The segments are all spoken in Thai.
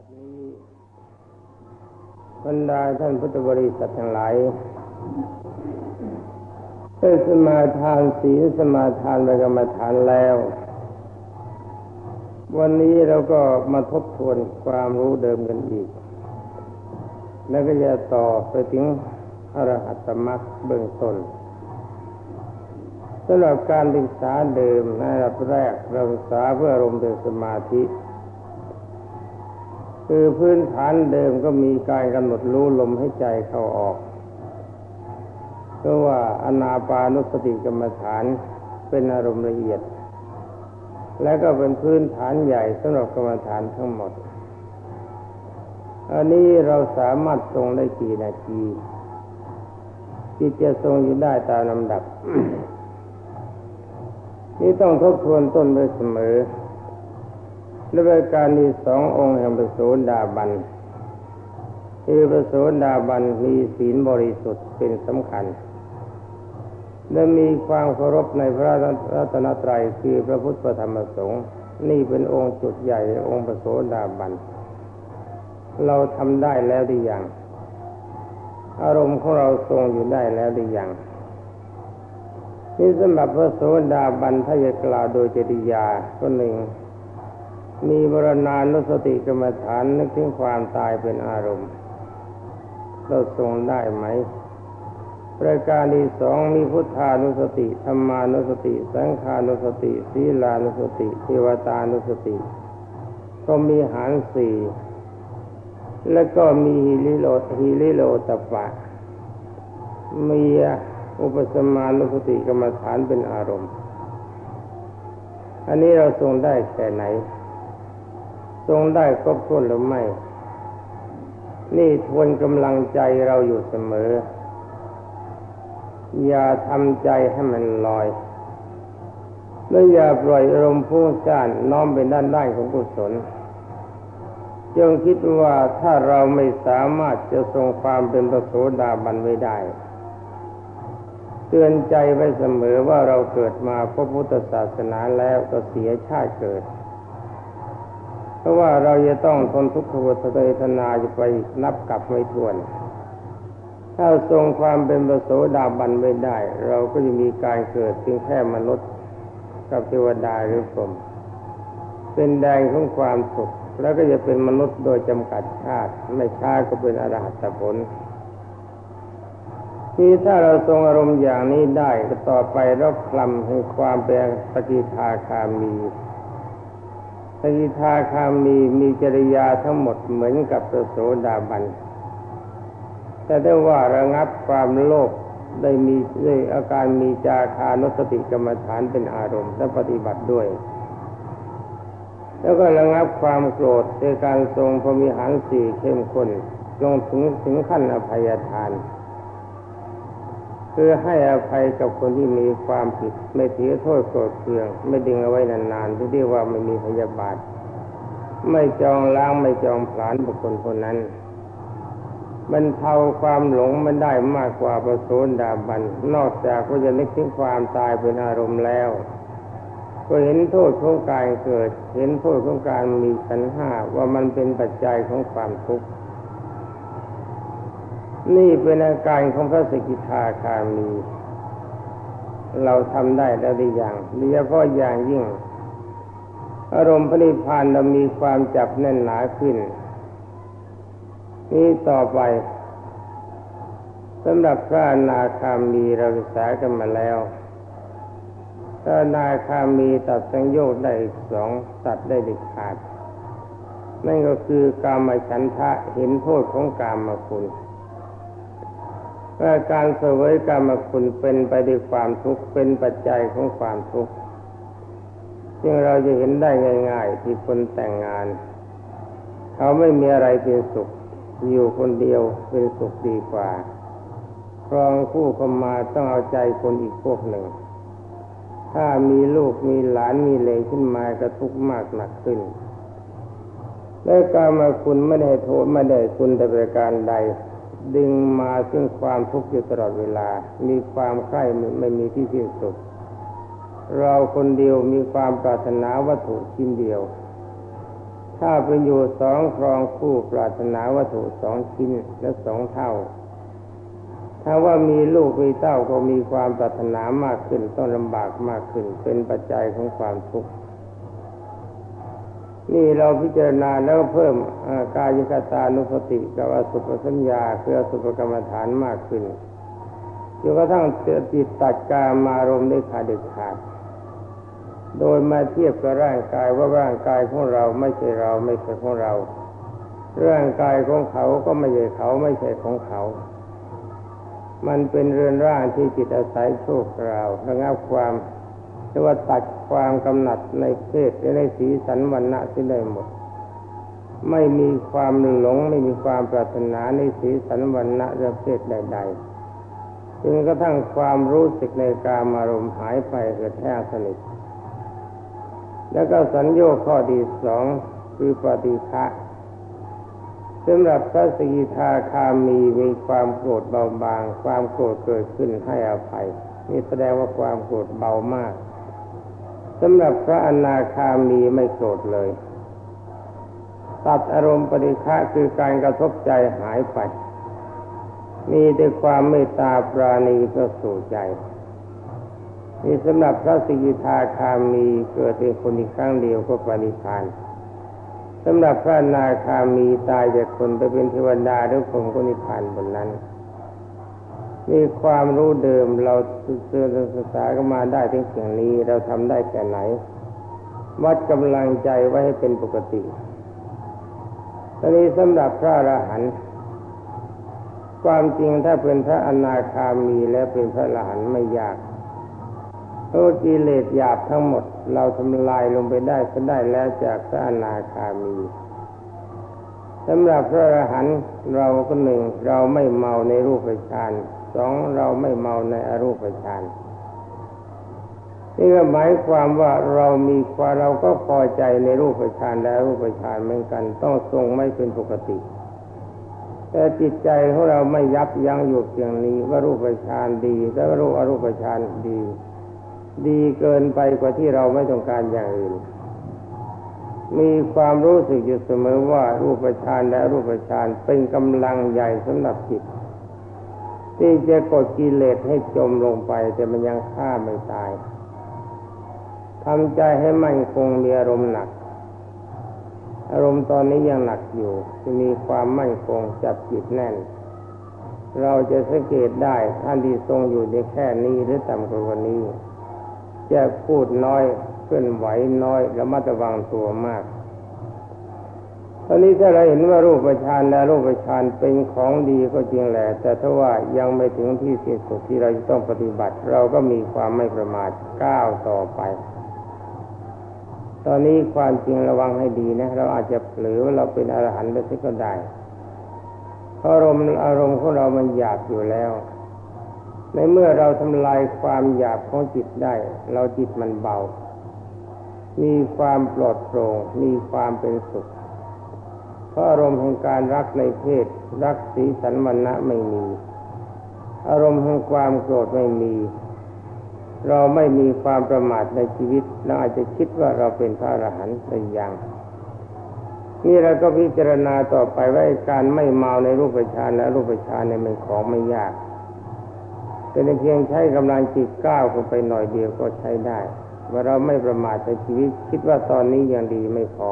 สนี้บรรดาท่านพุทธบริษัททั้งหลายได้สมาทานศีลสมาทานไปกรรมฐานแล้ว วันนี้เราก็มาทบทวนความรู้เดิมกันอีก แล้วก็จะต่อไปถึงอรหัตมรรคเบื้องต้นสำหรับการศึกษาเดิมในระดับแรกเราศึกษาเพื่ออารมณ์เป็นสมาธิ คือพื้นฐานเดิมก็มีการกำหนดรู้ลมให้ใจเข้าออกเพราะว่าอนาปานุสติกรรมฐานเป็นอารมณ์ละเอียด และก็เป็นพื้นฐานใหญ่สำหรับกรรมฐานทั้งหมด อันนี้เราสามารถทรงได้กี่นาทีจิตจะทรงอยู่ได้ตามลำดับ นี่ต้องทบทวนต้นไปเสมอ และรายการนี้สององค์แห่งประโสดาบันคือประโสดาบันมีศีลบริสุทธิ์เป็นสำคัญ และมีความเคารพในพระรัตนตรัยคือพระพุทธธรรมสงฆ์นี่เป็นองค์จุดใหญ่องค์ประโสดาบัน เราทำได้แล้วหรือยังอารมณ์ของเราทรงอยู่ได้แล้วหรือยังนี่สำหรับพระโสดาบันถ้าจะกล่าวโดยจริยาก็หนึ่ง มีบรณานุสติกรรมฐานนึกถึงความตายเป็นอารมณ์เราทรงได้ไหมประการที่สองมีพุทธานุสติธรรมานุสติ สังขานุสติศีลานุสติเทวตานุสติ ก็มีหารสี่แล้วก็มีฮิริโลฮิริโลตปะ มีอุปสมานุสติกรรมฐานเป็นอารมณ์ อันนี้เราทรงได้แค่ไหน ทรงได้ครบถ้วนหรือไม่ นี่ทวนกำลังใจเราอยู่เสมอ อย่าทำใจให้มันลอย และอย่าปล่อยอารมณ์พุ่งซ่านน้อมไปด้านด้านของกุศลจงคิดว่าถ้าเราไม่สามารถจะทรงความเป็นพระโสดาบันไว้ได้ เตือนใจไว้เสมอว่าเราเกิดมาพบพุทธศาสนาแล้วก็เสียชาติเกิด เพราะว่าเราจะต้องทนทุกขเวทนาจะไปนับกลับไม่ถ้วน ถ้าทรงความเป็นประโสดาบันไม่ได้ เราก็จะมีการเกิดเพียงแค่มนุษย์กับเทวดาหรือพรหมเป็นแดงของความสุข แล้วก็จะเป็นมนุษย์โดยจำกัดชาติ ไม่ช้าก็เป็นอรหัตผลที่ถ้าเราทรงอารมณ์อย่างนี้ได้ก็ต่อไปรบคลำให้ความเป็นสกิทาคามี สกิทาคามีมีจริยาทั้งหมดเหมือนกับพระโสดาบัน แต่ได้ว่าระงับความโลภได้มีได้อาการมีจาคานุสติกรรมฐานเป็นอารมณ์และปฏิบัติด้วย แล้วก็ระงับความโกรธในการทรงพรมีหันสี่เข้มข้นจงถึงถึงขั้นอภัยทาน คือให้อภัยกับคนที่มีความผิด ไม่ถือโทษโกรธเคือง ไม่ดึงเอาไว้นานๆที่เรียกว่าไม่มีพยาบาท ไม่จองล้างไม่จองผลาญบุคคลคนนั้นบรรเทาความหลงมันได้มากกว่าประโสดาบัน นอกจากว่าจะนึกถึงความตายเป็นอารมณ์แล้ว ก็เห็นโทษของการเกิด เห็นโทษของการมีสันห้าว่ามันเป็นปัจจัยของความทุกข์ นี่เป็นอาการของพระสกิทาคามี เราทำได้แล้วดีอย่างโดยเฉพาะอย่างยิ่ง อารมณ์พระนิพพานเรามีความจับแน่นหนาขึ้น นี่ต่อไปสำหรับพระนาคามีเราศึกษากันมาแล้วพระนาคามีตัดสังโยชน์ได้สองตัดได้เด็ดขาดนั่นก็คือกามฉันทะเห็นโทษของกามาคุณ ว่าการเสวยกรรมคุณเป็นไปด้วยความทุกข์เป็นปัจจัยของความทุกข์ซึ่งเราจะเห็นได้ง่าย ๆ ที่คนแต่งงาน เขาไม่มีอะไรเป็นสุข อยู่คนเดียวเป็นสุขดีกว่าครองคู่เข้ามาต้องเอาใจคนอีกพวกหนึ่ง ถ้ามีลูกมีหลานมีเลงขึ้นมาก็ทุกข์มากหนักขึ้นและการมาคุณไม่ได้โทษไม่ได้คุณแต่ประการใด ดึงมาซึ่งความทุกข์อยู่ตลอดเวลา มีความใคร่ไม่มีที่สิ้นสุด เราคนเดียวมีความปรารถนาวัตถุชิ้นเดียว ถ้าเป็นอยู่สองครองคู่ปรารถนาวัตถุสองชิ้นและสองเท่า ถ้าว่ามีลูกมีเต้าก็มีความปรารถนามากขึ้นต้องลำบากมากขึ้น เป็นปัจจัยของความทุกข์ นี่เราพิจารณาแล้วเพิ่มกายกตานุสติกับอสุภสัญญาคืออสุภกรรมฐานมากขึ้นจนกระทั่งจิตตัดกามารมณ์ได้ขาดเด็ดขาด โดยมาเทียบกับร่างกายว่าร่างกายของเราไม่ใช่เราไม่ใช่ของเรา ร่างกายของเขาก็ไม่ใช่เขาไม่ใช่ของเขา มันเป็นเรือนร่างที่จิตอาศัยโชคเราระงับความหรือว่าตัด ความกำหนัดในเพศและในสีสันวันณะที่ได้หมด ไม่มีความหลงไม่มีความปรารถนาในสีสันวันณะและเพศใด ๆจนกระทั่งความรู้สึกในการอารมณ์หายไปเกิดแห้สนิทแล้วก็สัญญาข้อดีสองคือปฏิฆะสำหรับพระสกิทาคามีมีความโกรธเบาบาง ความโกรธเกิดขึ้นให้อภัยนี่แสดงว่าความโกรธเบามาก สำหรับพระอนาคามีไม่โกรธเลย ตัดอารมณ์ปฏิฆะคือการกระทบใจหายไป มีแต่ความเมตตาปราณีประสู่ใจนี่สำหรับพระสิกิทาคามีเกิดเป็นคนอีกครั้งเดียวก็ปณิพานสำหรับพระนาคามีตายจากคนไปเป็นเทวดาหรือผมก็นิพพานบนนั้น มีความรู้เดิมเราเสื่อศึกษากันมาได้ถึงเพียงนี้เราทำได้แค่ไหน วัดกำลังใจไว้ให้เป็นปกติตอนนี้สำหรับพระอรหันต์ความจริงถ้าเป็นพระอนาคามีและเป็นพระอรหันต์ไม่ยากเพราะกิเลสหยาบทั้งหมด เราทำลายลงไปได้ก็ได้แล้วจากพระอนาคามี สำหรับพระอรหันต์เราก็หนึ่งเราไม่เมาในรูปฌานสองเราไม่เมาในอรูปฌานนี่ก็หมายความว่าเรามีความเราก็พอใจในรูปฌานและรูปฌานเหมือนกัน ต้องทรงไม่เป็นปกติ แต่จิตใจของเราไม่ยับยั้งอยู่เพียงนี้ว่ารูปฌานดีแต่ว่ารูปอรูปฌานดี ดีเกินไปกว่าที่เราไม่ต้องการอย่างอื่น มีความรู้สึกอยู่เสมอว่ารูปฌานและรูปฌานเป็นกำลังใหญ่สำหรับจิตที่จะกดกิเลสให้จมลงไป แต่มันยังฆ่าไม่ตายทำใจให้มั่นคงมีอารมณ์หนัก อารมณ์ตอนนี้ยังหนักอยู่จะมีความมั่นคงจับจิตแน่น เราจะสังเกตได้ท่านที่ทรงอยู่ในแค่นี้หรือต่ำกว่านี้ จะพูดน้อย เคลื่อนไหวน้อยและมัดระวังตัวมากตอนนี้ถ้าเราเห็นว่ารูปฌานและรูปฌานเป็นของดีก็จริงแหละ แต่ถ้าว่ายังไม่ถึงที่สิ้นสุดที่เราจะต้องปฏิบัติ เราก็มีความไม่ประมาทก้าวต่อไป ตอนนี้ความจริงระวังให้ดีนะ เราอาจจะเผลอว่าเราเป็นอรหันต์ไปสักก็ได้เพราะอารมณ์อารมณ์ของเรามันหยาบอยู่แล้ว ในเมื่อเราทำลายความหยาบของจิตได้ เราจิตมันเบา มีความปลอดโปร่งมีความเป็นสุข เพราะอารมณ์แห่งการรักในเพศ รักสีสันวันณะไม่มี อารมณ์แห่งความโกรธไม่มี เราไม่มีความประมาทในชีวิตเราอาจจะคิดว่าเราเป็นพระอรหันต์ในอย่างนี่เราก็พิจารณาต่อไปว่าการไม่เมาในรูปฌานและรูปฌานในมันของไม่ยาก เป็นเพียงใช้กำลังจิตก้าวเข้าไปหน่อยเดียวก็ใช้ได้ ว่าเราไม่ประมาทในชีวิต คิดว่าตอนนี้ยังดีไม่พอ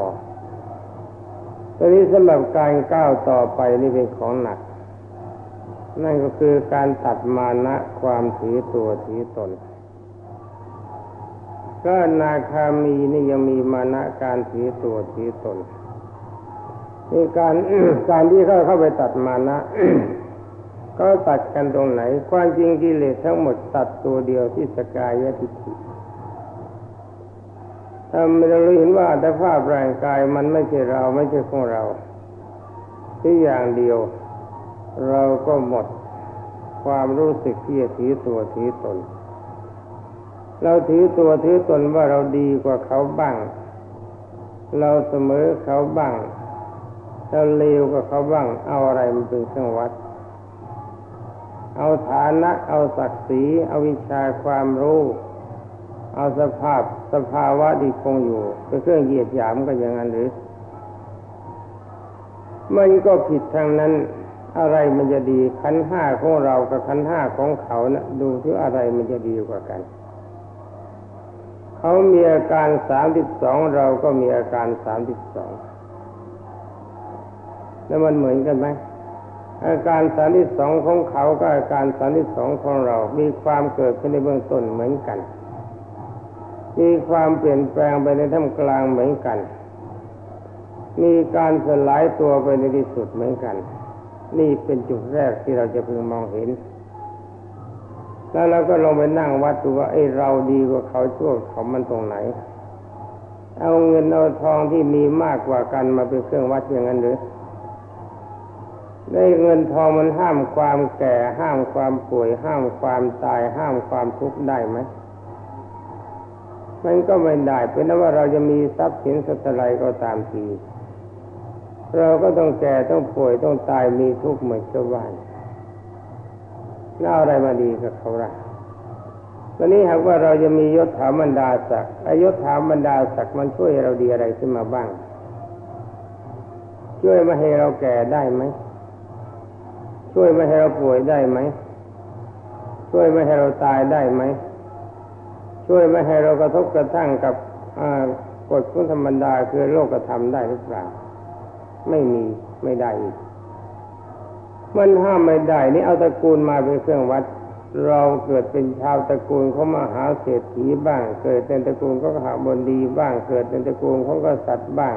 ตอนนี้สำหรับการก้าวต่อไปนี่เป็นของหนัก นั่นก็คือการตัดมานะความถือตัวถือตนก็นาคามีนี่ยังมีมานะการถือตัวถือตนนี่การการที่เขาเข้าไปตัดมานะก็ตัดกันตรงไหน ความจริงกิเลสทั้งหมดตัดตัวเดียวที่สกายทิฏฐิ ถ้าเราเห็นว่าอัตภาพร่างกายมันไม่ใช่เราไม่ใช่ของเราที่อย่างเดียว เราก็หมดความรู้สึกที่จะถือตัวถือตน เราถือตัวถือตนว่าเราดีกว่าเขาบ้าง เราเสมอเขาบ้าง เราเลวกว่าเขาบ้าง เอาอะไรมันเป็นเครื่องวัด เอาฐานะ เอาศักดิ์ศรี เอาวิชาความรู้ เอาสภาพ สภาวะที่คงอยู่เป็นเครื่องเหยียดหยามก็อย่างนั้นหรือมันก็ผิดทางนั้น อะไรมันจะดีขันห้าของเรากับขันห้าของเขานะดูที่อะไรมันจะดีกว่ากัน เขามีอาการสามสิบสองเราก็มีอาการสามสิบสองแล้วมันเหมือนกันไหมอาการสามที่สองของเขาก็อาการสามที่สองของเรา มีความเกิดขึ้นในเบื้องต้นเหมือนกัน มีความเปลี่ยนแปลงไปในท่ามกลางเหมือนกัน มีการสลายตัวไปในที่สุดเหมือนกัน นี่เป็นจุดแรกที่เราจะพึงมองเห็น แล้วเราก็ลงไปนั่งวัดดูว่าไอ้เราดีกว่าเขาชั่วเขามันตรงไหน เอาเงินเอาทองที่มีมากกว่ากันมาเป็นเครื่องวัดอย่างนั้นหรือได้เงินทองมันห้ามความแก่ ห้ามความป่วย ห้ามความตาย ห้ามความทุกข์ได้ไหม มันก็ไม่ได้เป็นนว่าเราจะมีทรัพย์สินสัตว์ไรก็ตามทีเราก็ต้องแก่ต้องป่วยต้องตายมีทุกข์เหมือนชาวบ้านน่าอะไรมาดีกับเขาล่ะตอนนี้หากว่าเราจะมียศถาบรรดาศักดิ์ยศถาบรรดาศักดิ์มันช่วยเราดีอะไรขึ้นมาบ้าง ช่วยมาให้เราแก่ได้ไหม ช่วยม่ให้เราป่วยได้ไหม ช่วยม่ให้เราตายได้ไหม ช่วยไม่ให้เรากระทบกระทั่งกับกฎของธรรมดาคือโลกธรรมได้หรือเปล่า ไม่มีไม่ได้อีกมันห้ามไม่ได้นี่เอาตระกูลมาเป็นเครื่องวัด เราเกิดเป็นชาวตระกูลเของมหาเศรษฐีบ้าง เกิดเป็นตระกูลของขหาบนดีบ้าง เกิดเป็นตระกูลเของกษัตริย์บ้าง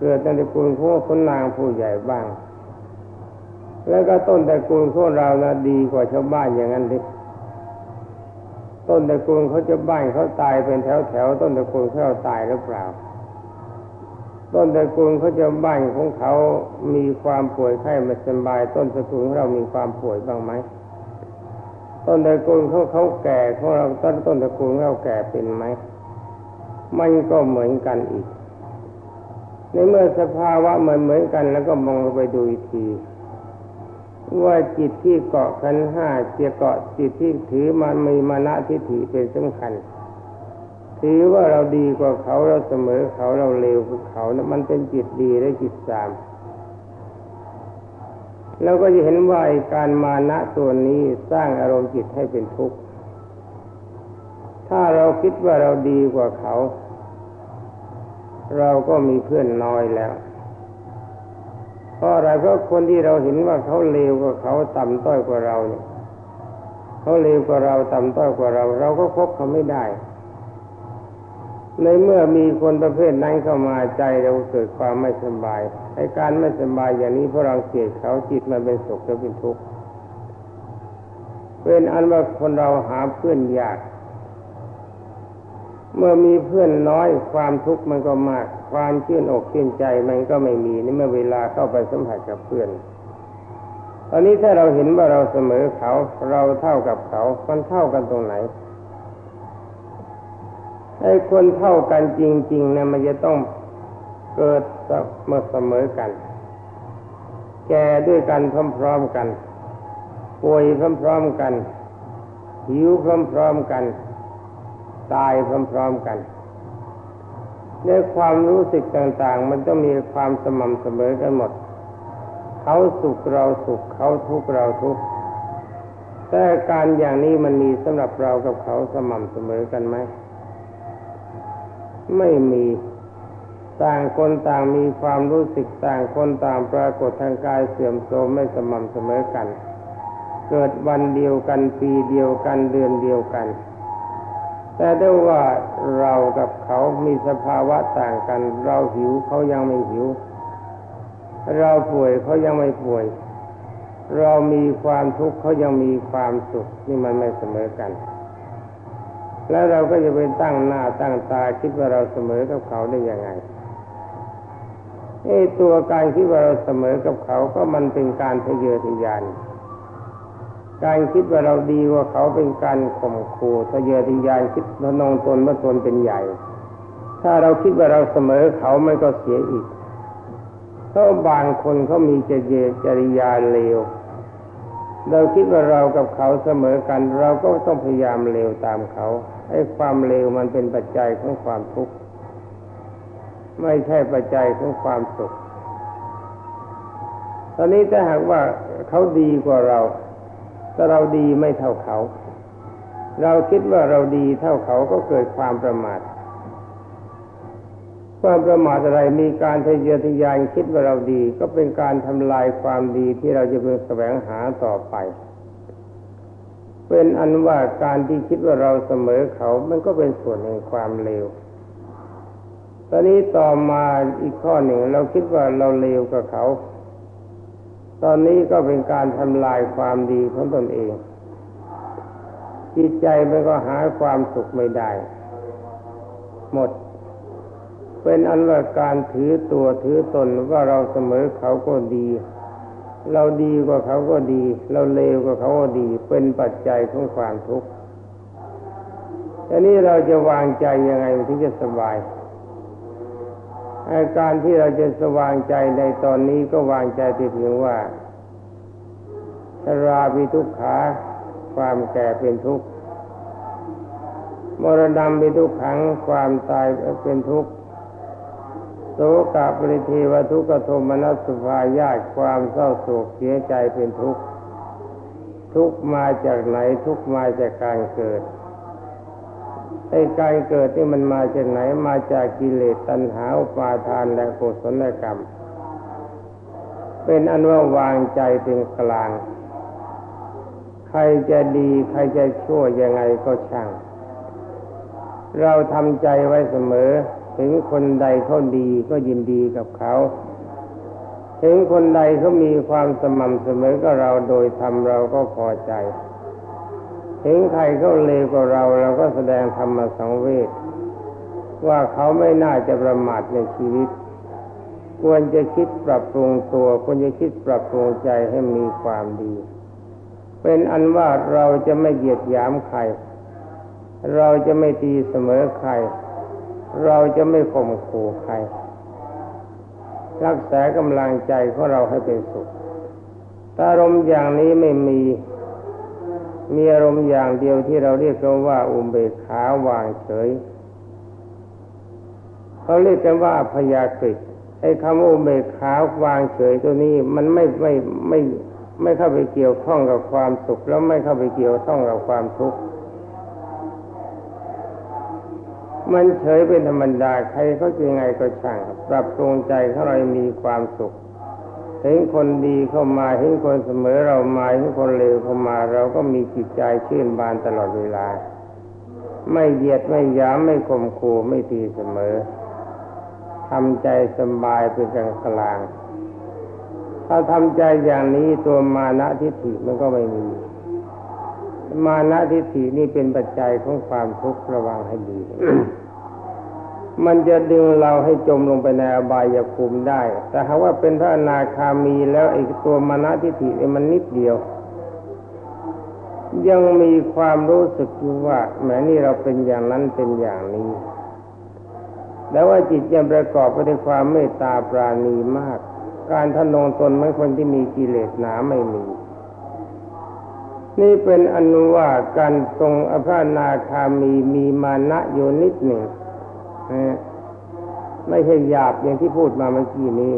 เกิดเป็นตระกูลของคนนางผู้ใหญ่บ้าง แล้วก็ต้นตระกูลพวกเรานะดีกว่าชาวบ้านอย่างนั้นดิ ต้นตระกูลเขาจะบ้านเขาตายเป็นแถวแถวต้นตระกูลเขาตายหรือเปล่า ต้นตระกูลเขาจะบ้านของเขามีความป่วยไข้ไม่สบาย ต้นตระกูลเรามีความป่วยบ้างไหมต้นตระกูลเขาเขาแก่ของเราต้นต้นตระกูลเราแก่เป็นไหมมันก็เหมือนกันอีก ในเมื่อสภาวะเหมือนเหมือนกันแล้วก็มองไปดูอีกที ว่าจิตที่เกาะขันห้าเจียเกาะจิตที่ถือมันมีมานะทิฏฐิเป็นสำคัญ ถือว่าเราดีกว่าเขาเราเสมอเขาเราเลวกว่าเขานะมันเป็นจิตดีและจิตสามเราก็จะเห็นว่าการมานะตัวนี้สร้างอารมณ์จิตให้เป็นทุกข์ ถ้าเราคิดว่าเราดีกว่าเขา เราก็มีเพื่อนน้อยแล้ว เพราะอะไรเพราะคนที่เราเห็นว่าเขาเลวกว่าเขาต่ำต้อยกว่าเราเนี่ยเขาเลวกว่าเราต่ำต้อยกว่าเรา เราก็คบเขาไม่ได้ในเมื่อมีคนประเภทนั้นเข้ามาใจเราเกิดความไม่สบายไอ้การไม่สบายอย่างนี้เพราะเราเกลียดเขาจิตมันเป็นสุขแล้วเป็นทุกข์เป็นอันว่าคนเราหาเพื่อนยาก เมื่อมีเพื่อนน้อยความทุกข์มันก็มาก ความชื่นอกชื่นใจมันก็ไม่มีในเมื่อเวลาเข้าไปสัมผัสกับเพื่อน ตอนนี้ถ้าเราเห็นว่าเราเสมอเขาเราเท่ากับเขา มันเท่ากันตรงไหนไอ้คนเท่ากันจริงๆเนี่ยมันจะต้องเกิดเมื่อเสมอกัน แก่ด้วยกันพร้อมๆกันป่วยพร้อมๆกันหิวพร้อมๆกัน ตายพร้อมๆกันในความรู้สึกต่างๆ มันต้องมีความสม่ำเสมอกันหมด เขาสุขเราสุขเขาทุกข์เราทุกข์แต่การอย่างนี้มันมีสำหรับเรากับเขาสม่ำเสมอกันไหมไม่มีต่างคนต่างมีความรู้สึกต่างคนต่างปรากฏทางกายเสื่อมโทรมไม่สม่ำเสมอกัน เกิดวันเดียวกันปีเดียวกันเดือนเดียวกัน แต่ได้ว่าเรากับเขามีสภาวะต่างกัน เราหิวเขายังไม่หิว เราป่วยเขายังไม่ป่วย เรามีความทุกข์เขายังมีความสุขนี่มันไม่เสมอกัน แล้วเราก็จะไปตั้งหน้าตั้งตาคิดว่าเราเสมอกับเขาได้ยังไงไอ้ตัวการคิดว่าเราเสมอกับเขาก็มันเป็นการทะเยอทะยาน การคิดว่าเราดีกว่าเขาเป็นการข่มขู่ทะเยอทะยานคิดทนงตนว่าตนเป็นใหญ่ ถ้าเราคิดว่าเราเสมอเขาไม่ก็เสียอีกเพราะบางคนเขามีเจเยจริยาเลว เราคิดว่าเรากับเขาเสมอกัน เราก็ต้องพยายามเลวตามเขาไอ้ความเลวมันเป็นปัจจัยของความทุกข์ไม่ใช่ปัจจัยของความสุข ตอนนี้ถ้าหากว่าเขาดีกว่าเรา เราดีไม่เท่าเขา เราคิดว่าเราดีเท่าเขาก็เกิดความประมาทความประมาทอะไรมีการทะเยอทะยานคิดว่าเราดี ก็เป็นการทำลายความดีที่เราจะเพื่อแสวงหาต่อไป เป็นอันว่าการที่คิดว่าเราเสมอเขา มันก็เป็นส่วนแห่งความเลวตอนนี้ต่อมาอีกข้อหนึ่ง เราคิดว่าเราเลวกับเขา ตอนนี้ก็เป็นการทำลายความดีของตนเอง จิตใจมันก็หาความสุขไม่ได้ หมด เป็นอันว่าการถือตัวถือตนว่าเราเสมอเขาก็ดี เราดีกว่าเขาก็ดี เราเลวกว่าเขาก็ดี เป็นปัจจัยของความทุกข์ทีนี้เราจะวางใจยังไงถึงจะสบาย อาการที่เราจะสว่างใจในตอนนี้ก็วางใจเพียงว่าชราพิทุกขา ความแก่เป็นทุกข์มรณะเป็นทุกขังความตายเป็นทุกข์โสกะปริเทวทุกขโทมนัสสุภายาตความเศร้าโศกเสียใจเป็นทุกข์ทุกมาจากไหนทุกมาจากการเกิด ไอ้การเกิดที่มันมาจากไหนมาจากกิเลสตัณหาอุปาทานและกุศลกรรม เป็นอันว่าวางใจเป็นกลาง ใครจะดีใครจะชั่วยังไงก็ช่าง เราทำใจไว้เสมอ ถึงคนใดเขาดีก็ยินดีกับเขา ถึงคนใดเขามีความสม่ำเสมอกับเราโดยทำเราก็พอใจ ถึงใครเขาเลวกว่าเราเราก็แสดงธรรมสังเวชว่าเขาไม่น่าจะประมาทในชีวิต ควรจะคิดปรับปรุงตัว ควรจะคิดปรับปรุงใจให้มีความดี เป็นอันว่าเราจะไม่เหยียดหยามใคร เราจะไม่ตีเสมอใคร เราจะไม่ข่มขู่ใคร รักษากำลังใจของเราให้เป็นสุขถ้าอารมณ์อย่างนี้ไม่มี มีอารมณ์อย่างเดียวที่เราเรียกกันว่าอุเบกขาวางเฉยเขาเรียกกันว่าพยากฤิไอ้คำอุเบกขาวางเฉยตัวนี้มันไม่ไม่ไม่ไม่เข้าไปเกี่ยวข้องกับความสุข แล้วไม่เข้าไปเกี่ยวข้องกับความทุกข์มันเฉยเป็นธรรมดาใครเขาจะยังไงก็ช่างปรับปรุงใจเขาเรามีความสุข เห็นคนดีเข้ามาเห็นคนเสมอเรามาเห็นคนเลวเข้ามา เราก็มีจิตใจชื่นบานตลอดเวลา ไม่เหยียดไม่ย้ำไม่ข่มขู่ไม่ตีเสมอทำใจสบายเป็นกลางกลางถ้าทำใจอย่างนี้ตัวมานะทิฏฐิมันก็ไม่มี มานะทิฏฐินี่เป็นปัจจัยของความทุกข์ระวังให้ดี มันจะดึงเราให้จมลงไปในอบายภูมิได้ แต่หากว่าเป็นพระอนาคามีแล้วไอ้ตัวมณฑิฐิมันนิดเดียว ยังมีความรู้สึกอยู่ว่าแม้นี่เราเป็นอย่างนั้นเป็นอย่างนี้ แล้วว่าจิตยังประกอบไปด้วยความเมตตาปราณีมาก การทนงตนไม่คนที่มีกิเลสหนาไม่มีนี่เป็นอนุว่าการทรงอภานาคามีมีมานะอยู่นิดหนึ่ง ไม่ใช่หยาบอย่างที่พูดมาเมื่อกี้นี้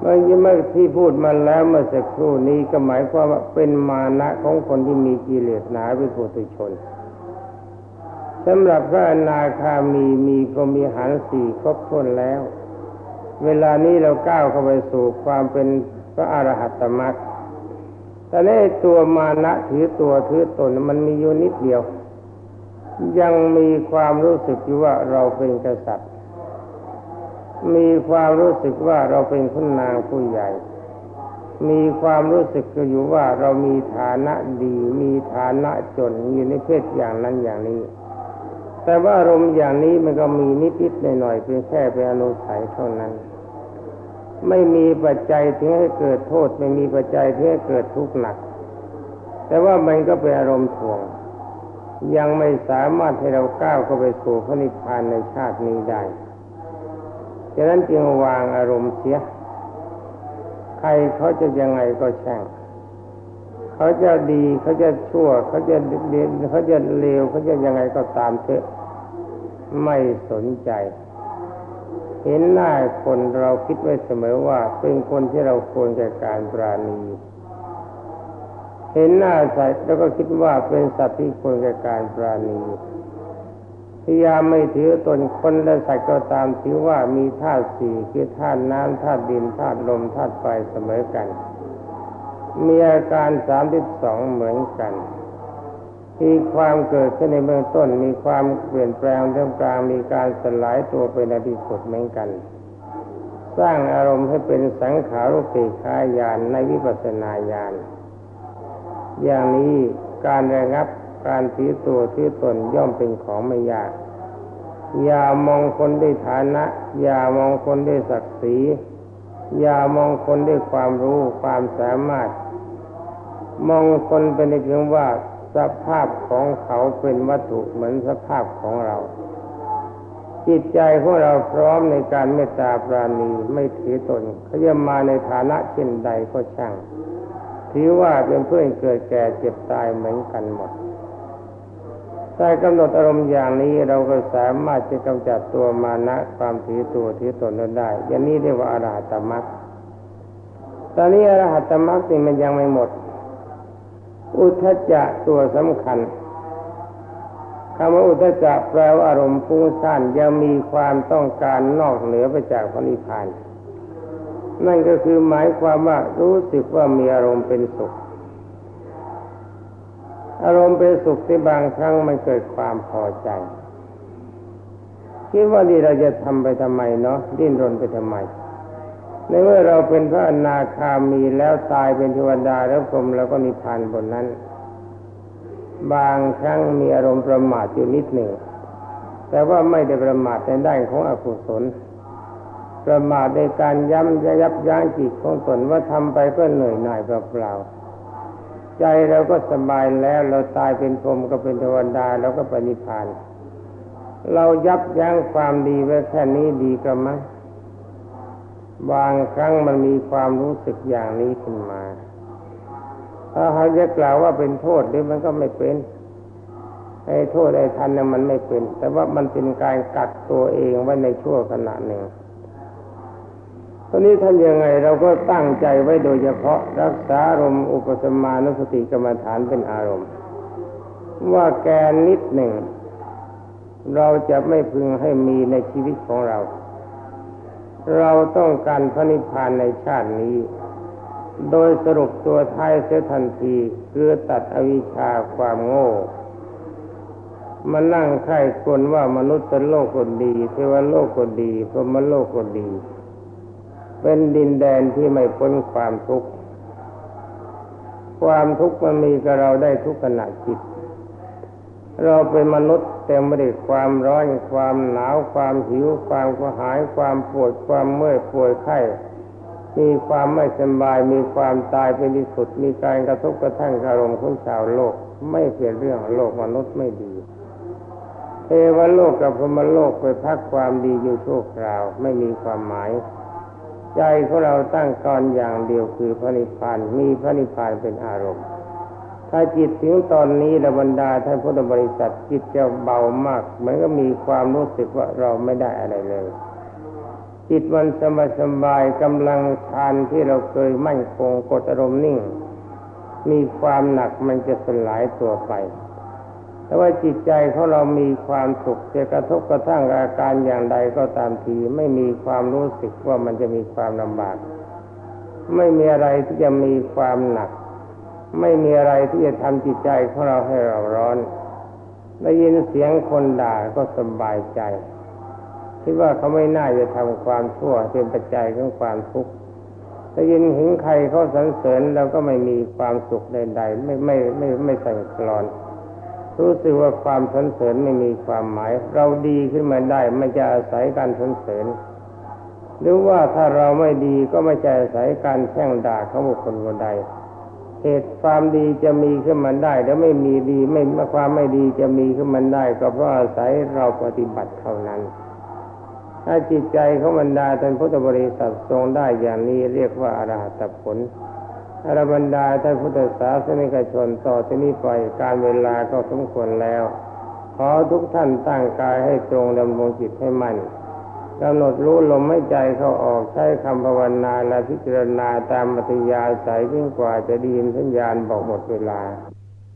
เมื่อกี้เมื่อที่พูดมาแล้วเมื่อสักครู่นี้ก็หมายความว่าเป็นมานะของคนที่มีกิเลสหนาเป็นปุถุชนสำหรับพระอนาคามีมีพรมีหันสี่ครบถ้วนแล้ว เวลานี้เราก้าวเข้าไปสู่ความเป็นพระอรหัตตมรรคแต่ในตัวมานะถือตัวถือตนมันมีอยู่นิดเดียว ยังมีความรู้สึกอยู่ว่าเราเป็นกษัตริย์ มีความรู้สึกว่าเราเป็นขุนนางผู้ใหญ่ มีความรู้สึกอยู่ว่าเรามีฐานะดี มีฐานะจนอยู่ในเพศอย่างนั้นอย่างนี้ แต่ว่าอารมณ์อย่างนี้มันก็มีนิดๆหน่อยๆเป็นแค่เป็นอนุสัยเท่านั้น ไม่มีปัจจัยที่ให้เกิดโทษ ไม่มีปัจจัยที่ให้เกิดทุกข์หนัก แต่ว่ามันก็เป็นอารมณ์ถ่วง ยังไม่สามารถให้เราก้าวเข้าไปสู่พระนิพพานในชาตินี้ได้ฉะนั้นจึงวางอารมณ์เสีย ใครเขาจะยังไงก็ช่าง เขาจะดีเขาจะชั่ว เขาจะเด่นเขาจะเลวเขาจะยังไงก็ตามเถอะ ไม่สนใจ เห็นหน้าคนเราคิดไว้เสมอว่า เป็นคนที่เราควรแก่การปราณี เห็นหน้าสัตว์แล้วก็คิดว่าเป็นสัตว์ที่ควรแก่การปราณีพยายามไม่ถือตนคนและสัตว์ก็ตามถือว่ามีธาตุสี่คือธาตุน้ำธาตุดินธาตุลมธาตุไฟเสมอกัน มีอาการสามที่สองเหมือนกันมีความเกิดขึ้นในเบื้องต้น มีความเปลี่ยนแปลงท่ามกลางมีการสลายตัวเป็นอดีตเหมือนกัน สร้างอารมณ์ให้เป็นสังขารุปิคายานในวิปัสสนาญาณ อย่างนี้การระงับการถือตัวถือตนย่อมเป็นของไม่ยาก อย่ามองคนด้วยฐานะ อย่ามองคนด้วยศักดิ์ศรี อย่ามองคนด้วยความรู้ความสามารถ มองคนเป็นเพียงว่าสภาพของเขาเป็นวัตถุเหมือนสภาพของเรา จิตใจของเราพร้อมในการเมตตาปราณีไม่ถือตนเขาจะมาในฐานะเช่นใดก็ช่าง ถือว่าเป็นเพื่อนเกิดแก่เจ็บตายเหมือนกันหมดถ้ากำหนดอารมณ์อย่างนี้เราก็สามารถจะกำจัดตัวมานะความถือตัวถือตนนั้นได้อย่างนี้เรียกว่าอรหัตมรรคตอนนี้อรหัตมรรคนี่มันยังไม่หมด อุทจจะตัวสำคัญคำว่าอุทจจะแปลว่าอารมณ์ฟุ้งซ่านยังมีความต้องการนอกเหนือไปจากพระนิพพาน นั่นก็คือหมายความว่ารู้สึกว่ามีอารมณ์เป็นสุข อารมณ์เป็นสุขที่บางครั้งมันเกิดความพอใจ คิดว่านี่เราจะทำไปทำไมเนาะดิ้นรนไปทำไม ในเมื่อเราเป็นพระอนาคามีแล้วตายเป็นเทวดาแล้วพรมแล้วก็นิพพานบนนั้น บางครั้งมีอารมณ์ประมาทอยู่นิดหนึ่งแต่ว่าไม่ได้ประมาทในด้านของอกุศล ประมาทในการย้ำยับยั้งจิตของตนว่าทำไปก็เหนื่อยหน่ายเปล่าๆใจเราก็สบายแล้วเราตายเป็นพรหมก็เป็นเทวดาเราก็ปณิพานเรายับยั้งความดีไว้แค่นี้ดีกระมังบางครั้งมันมีความรู้สึกอย่างนี้ขึ้นมา ถ้าเขาจะกล่าวว่าเป็นโทษหรือมันก็ไม่เป็น ไอ้โทษไอ้ทันเนี่ยมันไม่เป็น แต่ว่ามันเป็นการกัดตัวเองไว้ในชั่วขณะหนึ่ง อนนี้ท่านยังไงเราก็ตั้งใจไว้โดยเฉพาะรักษาอารมณ์อุปสมานุสติกรรมฐานเป็นอารมณ์ ว่าแกนนิดหนึ่ง เราจะไม่พึงให้มีในชีวิตของเรา เราต้องการพระนิพพานในชาตินี้ โดยสรุปตัวท้ายเสียทันทีคือตัดอวิชชาความโง่มานั่งไข้คนว่ามนุษย์โลกคนดี เทวโลกคนดีพรหมโลกคนดี เป็นดินแดนที่ไม่พ้นความทุกข์ ความทุกข์มันมีกับเราได้ทุกขณะจิต เราเป็นมนุษย์เต็มไปด้วยความร้อน ความหนาว ความหิว ความกระหาย ความปวด ความเมื่อยป่วยไข้ มีความไม่สบาย มีความตายเป็นที่สุด มีการกระทบกระทั่งอารมณ์ของชาวโลก ไม่เป็นเรื่องโลกมนุษย์ไม่ดีเทวโลกกับพรมโลกไปพักความดีอยู่ชั่วคราวไม่มีความหมาย ใจของเราตั้งกรอย่างเดียวคือพระนิพพานมีพระนิพพานเป็นอารมณ์ ถ้าจิตถึงตอนนี้ระบรรดาท่านพุทธบริษัทจิตจะเบามากเหมือนก็มีความรู้สึกว่าเราไม่ได้อะไรเลย จิตมันสบายสบายกำลังทานที่เราเคยมั่นคงกดอารมณ์นิ่ง มีความหนักมันจะสลายตัวไป แต่ว่าจิตใจของเรามีความสุขจะกระทบกระทั่งอาการอย่างใดก็ตามที ไม่มีความรู้สึกว่ามันจะมีความลำบาก ไม่มีอะไรที่จะมีความหนัก ไม่มีอะไรที่จะทำจิตใจของเราให้เราร้อนได้ยินเสียงคนด่าก็สบายใจ คิดว่าเขาไม่น่าจะทำความชั่วเป็นปัจจัยของความทุกข์ได้ยินเห็นใครเขาสรรเสริญเราก็ไม่มีความสุขใดๆไม่ไม่ไม่ไม่สั่นคลอน รู้สึกว่าความสนเสริญไม่มีความหมาย เราดีขึ้นมาได้ไม่จะอาศัยการสนเสริญ หรือว่าถ้าเราไม่ดีก็ไม่จะอาศัยการแช่งด่าเของบุคคลคนใดเหตุความดีจะมีขึ้นมาได้แล้วไม่มีดีไม่ความไม่ดีจะมีขึ้นมาได้ ก็เพราะอาศัยเราปฏิบัติเท่านั้น ถ้าจิตใจของบรรดาท่านพุทธบริษัททรงได้อย่างนี้เรียกว่าอรหัตผล อรบรรดาท่านพุทธศาสนิกชนต่อที่นี้ไปการเวลาก็สมควรแล้ว ขอทุกท่านตั้งกายให้ตรงดำรงจิตให้มั่นกำหนดรู้ลมไม่ใจเข้าออกใช้คำภาวนาและพิจารณาตามมัธยาสายยิ่งกว่าจะไดีนสัญญาณบอกหมดเวลา